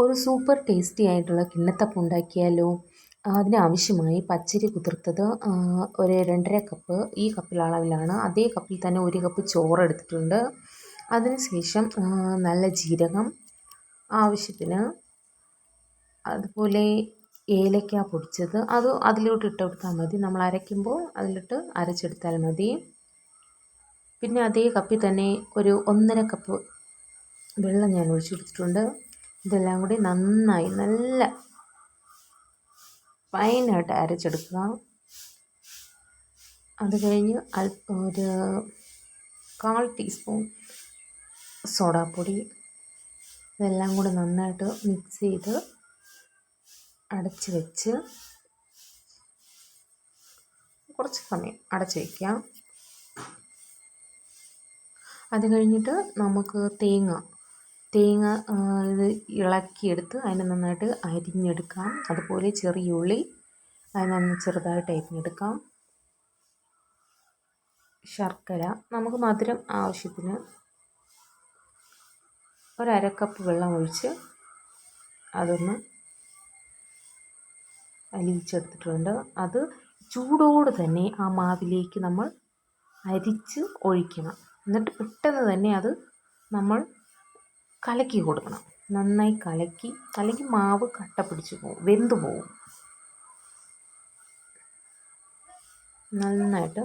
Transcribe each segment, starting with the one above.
ഒരു super tasty ആയിട്ടുള്ള കിണ്ണത്തപ്പം ഉണ്ടാക്കിയാലോ? അതിനാവശ്യമായി പച്ചരി കുതിർത്തത് ഒരു രണ്ടര കപ്പ് ഈ കപ്പിൽ അളവിലാണ്. അതേ കപ്പിൽ തന്നെ ഒരു കപ്പ് ചോറ് എടുത്തിട്ടുണ്ട്. അതിന് ശേഷം നല്ല ജീരകം ആവശ്യത്തിന് അതുപോലെ ഏലക്ക പൊടിച്ചത്. അത് അതിലോട്ട് ഇട്ട് കൊടുത്താൽ മതി. നമ്മൾ അരയ്ക്കുമ്പോൾ അതിലിട്ട് അരച്ചെടുത്താൽ മതി. പിന്നെ അതേ കപ്പിൽ തന്നെ ഒരു ഒന്നര കപ്പ് വെള്ളം ഞാൻ ഒഴിച്ചു കൊടുത്തിട്ടുണ്ട്. ഇതെല്ലാം കൂടി നന്നായി നല്ല ഫൈനായിട്ട് അരച്ചെടുക്കുക. അത് കഴിഞ്ഞ് അല്പം ഒരു കാൽ ടീസ്പൂൺ സോഡാപ്പൊടി ഇതെല്ലാം കൂടി നന്നായിട്ട് മിക്സ് ചെയ്ത് അടച്ച് വെച്ച് കുറച്ച് സമയം അടച്ച് വയ്ക്കാം അത് കഴിഞ്ഞിട്ട് നമുക്ക് തേങ്ങ തേങ്ങ ഇത് ഇളക്കിയെടുത്ത് അതിനെ നന്നായിട്ട് അരിഞ്ഞെടുക്കാം. അതുപോലെ ചെറിയ ഉള്ളി അതിനൊന്ന് ചെറുതായിട്ട് അരിഞ്ഞെടുക്കാം. ശർക്കര നമുക്ക് മധുരം ആവശ്യത്തിന് ഒരര കപ്പ് വെള്ളം ഒഴിച്ച് അതൊന്ന് അലിയിച്ചെടുത്തിട്ടുണ്ട്. അത് ചൂടോട് തന്നെ ആ മാവിലേക്ക് നമ്മൾ അരിച്ച് ഒഴിക്കണം. എന്നിട്ട് പെട്ടെന്ന് തന്നെ അത് നമ്മൾ കലക്കി കൊടുക്കണം. നന്നായി കലക്കി അല്ലെങ്കിൽ മാവ് കട്ട പിടിച്ച് പോകും വെന്ത് പോകും നന്നായിട്ട്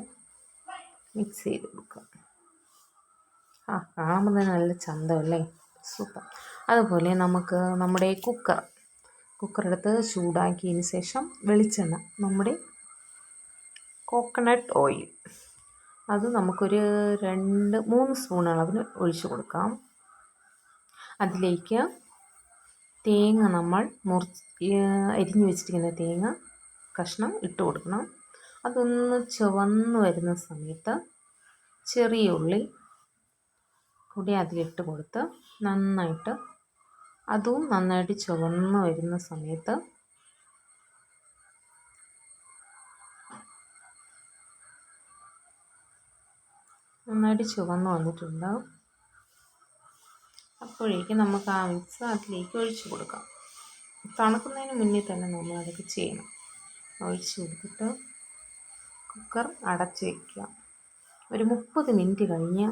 മിക്സ് ചെയ്ത് കൊടുക്കുക. ആ കാണുമ്പോൾ നല്ല ചന്തമല്ലേ സൂപ്പർ അതുപോലെ നമുക്ക് നമ്മുടെ കുക്കർ കുക്കറെടുത്ത് ചൂടാക്കിയതിന് ശേഷം വെളിച്ചെണ്ണ നമ്മുടെ കോക്കനട്ട് ഓയിൽ അത് നമുക്കൊരു രണ്ട് മൂന്ന് സ്പൂൺ അളവിന് ഒഴിച്ചു കൊടുക്കാം. അതിലേക്ക് തേങ്ങ നമ്മൾ മുറിച്ച് അരിഞ്ഞ് വെച്ചിരിക്കുന്ന തേങ്ങ കഷ്ണം ഇട്ട് കൊടുക്കണം. അതൊന്ന് ചുവന്ന് വരുന്ന സമയത്ത് ചെറിയ ഉള്ളി കൂടി അതിലിട്ട് കൊടുത്ത് നന്നായിട്ട് അതും നന്നായിട്ട് ചുവന്ന് വരുന്ന സമയത്ത് നന്നായിട്ട് ചുവന്ന് വന്നിട്ടുണ്ട്. അപ്പോഴേക്കും നമുക്ക് ആ മിക്സ് അതിലേക്ക് ഒഴിച്ചു കൊടുക്കാം. തണുക്കുന്നതിന് മുന്നേ തന്നെ നമ്മൾ അതൊക്കെ ചെയ്യണം. ഒഴിച്ച് കൊടുത്തിട്ട് കുക്കർ അടച്ച് വയ്ക്കുക ഒരു മുപ്പത് മിനിറ്റ് കഴിഞ്ഞ്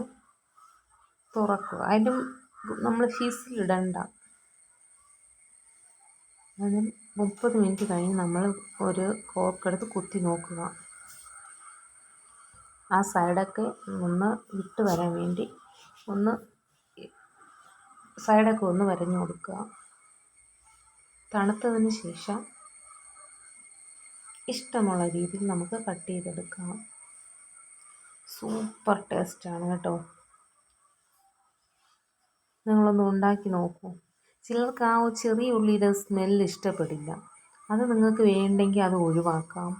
തുറക്കുക. അതിലും നമ്മൾ ഫീസിലിടണ്ട അതിൽ മുപ്പത് മിനിറ്റ് കഴിഞ്ഞ് നമ്മൾ ഒരു കോർക്കെടുത്ത് കുത്തി നോക്കുക. ആ സൈഡൊക്കെ ഒന്ന് വിട്ട് വരാൻ വേണ്ടി ഒന്ന് സൈഡൊക്കെ ഒന്ന് വരഞ്ഞു കൊടുക്കുക. തണുത്തതിന് ശേഷം ഇഷ്ടമുള്ള രീതിയിൽ നമുക്ക് കട്ട് ചെയ്തെടുക്കാം. സൂപ്പർ ടേസ്റ്റാണ് കേട്ടോ. നിങ്ങളൊന്ന് ഉണ്ടാക്കി നോക്കൂ. ചിലർക്ക് ആ ചെറിയ ഉള്ളിയുടെ സ്മെല്ല് ഇഷ്ടപ്പെടില്ല. അത് നിങ്ങൾക്ക് വേണ്ടെങ്കിൽ അത് ഒഴിവാക്കാം.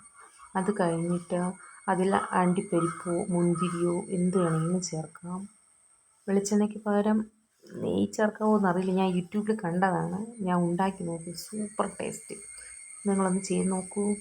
അത് കഴിഞ്ഞിട്ട് അതിൽ അണ്ടിപ്പരിപ്പോ മുന്തിരിയോ എന്ത് വേണമെങ്കിലും ചേർക്കാം. വെളിച്ചെണ്ണയ്ക്ക് പകരം നെയ്യ് ചേർക്കാമോ എന്നറിയില്ല ഞാൻ യൂട്യൂബിൽ കണ്ടതാണ്. ഞാൻ ഉണ്ടാക്കി നോക്കി. Super taste. നിങ്ങളൊന്ന് ചെയ്ത് നോക്കൂ.